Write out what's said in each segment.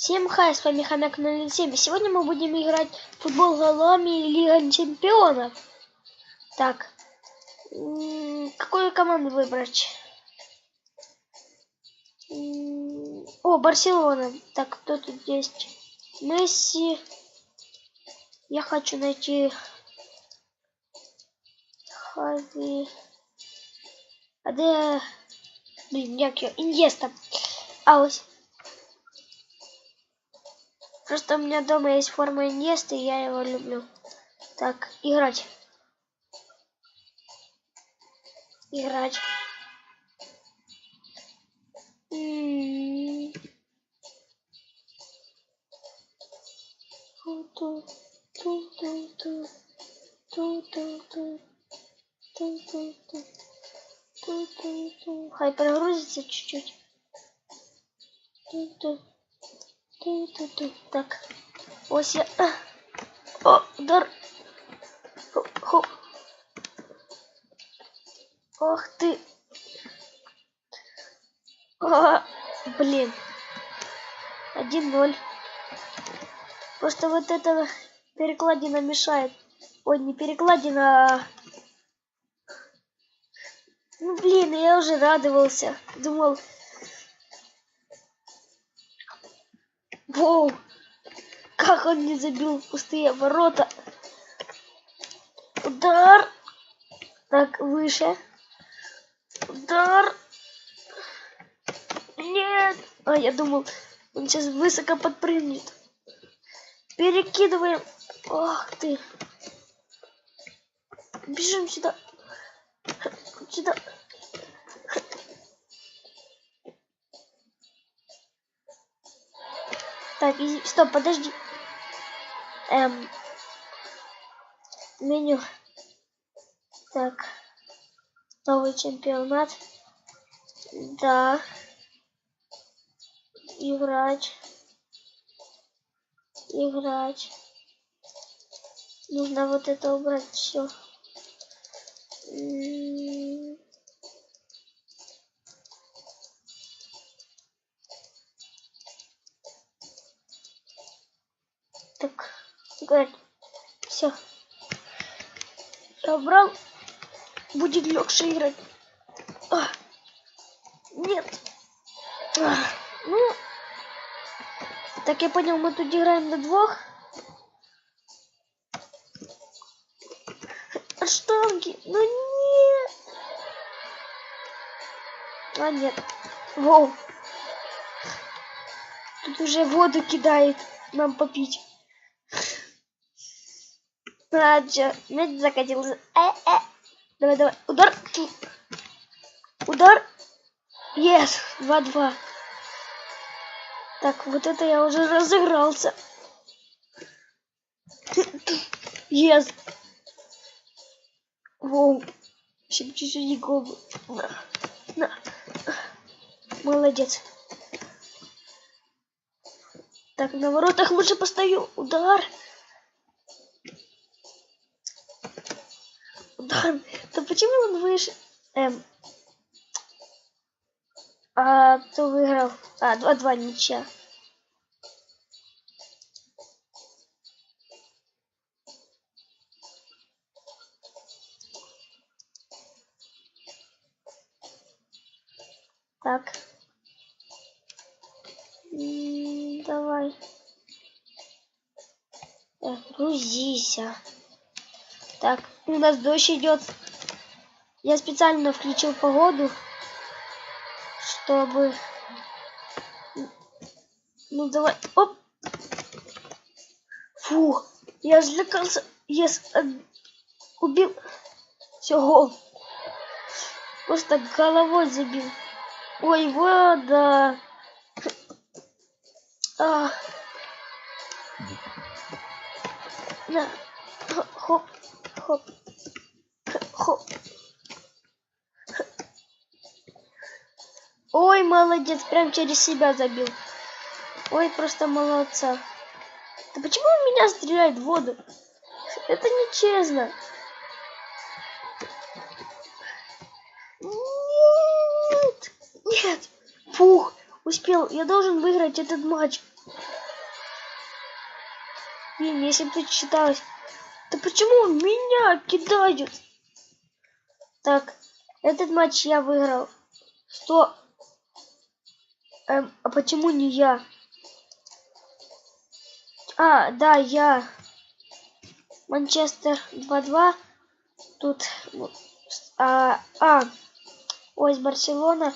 Всем хай, с вами Хомяк 07. Сегодня мы будем играть в футбол голами Лига Чемпионов. Так, какую команду выбрать? О, Барселона. Так, кто тут есть? Месси. Я хочу найти Хави. А где... Блин, як його? Ін'єста. А ось. Просто у меня дома есть форма Иньеста, и я его люблю. Так, играть. Играть. Хай прогрузится чуть-чуть. Так. Ось я. О, удар. Хо. Ох ты. А, блин. Один ноль. Просто вот это перекладина мешает. Ой, не перекладина, а... Ну, блин, я уже радовался. Думал... Воу! Как он не забил пустые ворота. Удар. Так, выше. Удар. Нет. А, я думал, он сейчас высоко подпрыгнет. Перекидываем. Ох ты. Бежим сюда. Сюда. Так, стоп, подожди. Эм, меню. Так, новый чемпионат. Да. Играть. Играть. Нужно вот это убрать все. Так, все. Я. Будет легче играть. А, нет. А, ну, так я понял, мы тут играем на двух. Штанги. Ну нет. А нет. Воу. Тут уже воду кидает нам попить. А, чё, мяч закатился. Э, э. Давай, давай. Удар. Удар. Yes. 2-2. Так, вот это я уже разыгрался. Yes. Воу. Еще чуть-чуть губы. На. На. Молодец. Так, на воротах лучше постою. Удар. Да почему он выше? Эм. А кто выиграл? А, 2-2 ничья. Так. М -м, давай. Так, грузись. Так, у нас дождь идет. Я специально включил погоду, чтобы... Ну давай, оп. Фух, я злякался. Yes, убил. Все, гол. Просто головой забил. Ой, вода. А. На. Хоп, хоп, хоп. Ой, молодец, прям через себя забил. Ой, просто молодца. Да почему он меня стреляет в воду? Это нечестно. Нет, нет. Фух, успел. Я должен выиграть этот матч. Блин, если бы тут читалось. Да почему меня кидают? Так, этот матч я выиграл. Что? Эм, а почему не я? А, да, я. Манчестер 2-2. Тут... А, а, ой, Барселона.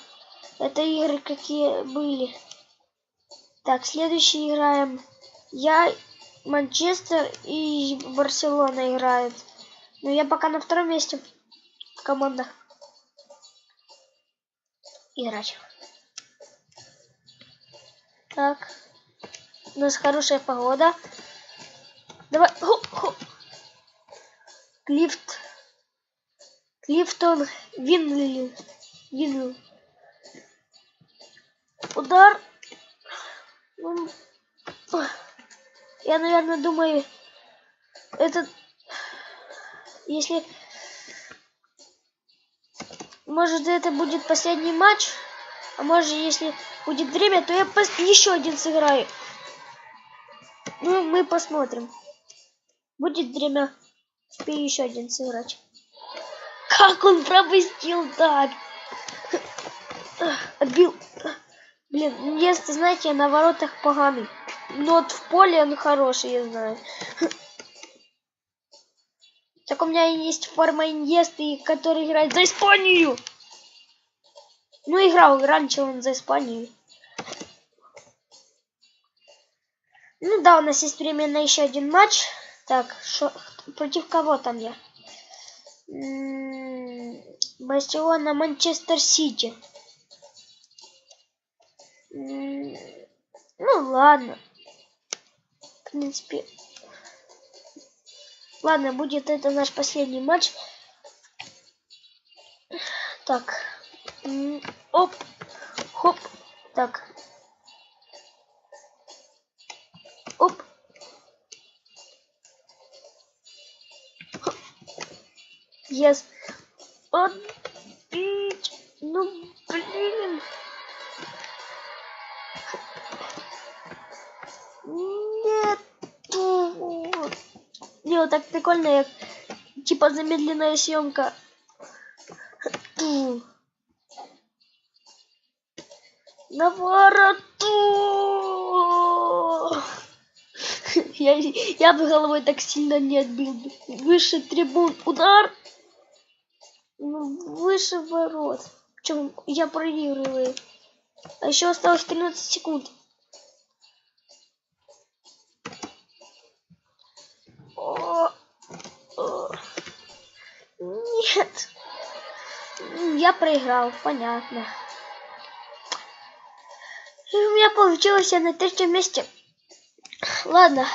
Это игры какие были. Так, следующий играем. Я, Манчестер и Барселона играют. Но я пока на втором месте в командах. Играть. Так. У нас хорошая погода. Давай. Хо, хо. Клифт. Клифтон Винли. Винли. Удар. Ну, я, наверное, думаю, этот... Если... Может, это будет последний матч. А может, если будет время, то я пос... еще один сыграю. Ну, мы посмотрим. Будет время, успею еще один сыграть. Как он пропустил так? Отбил. Блин, если, знаете, на воротах поганый. Но вот в поле он хороший, я знаю. Так у меня есть форма Иньесты, который играет за Испанию. Ну, играл раньше он за Испанию. Ну да, у нас есть время на еще один матч. Так, шо, против кого там я? Барселона, Манчестер Сити. Ну ладно. Принципе. Ладно, будет это наш последний матч. Так. Оп. Хоп. Так. Оп. Yes. Отбить. Ну, блин. Вот так прикольно, типа замедленная съемка. На вороту! Я, я бы головой так сильно не отбил. Выше трибун. Удар! Ну, выше ворот. Чем я проигрываю. А еще осталось 13 секунд. О, о. Нет. Я проиграл, понятно. И у меня получилось я на третьем месте. Ладно.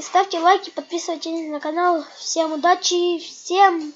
Ставьте лайки, подписывайтесь на канал. Всем удачи, всем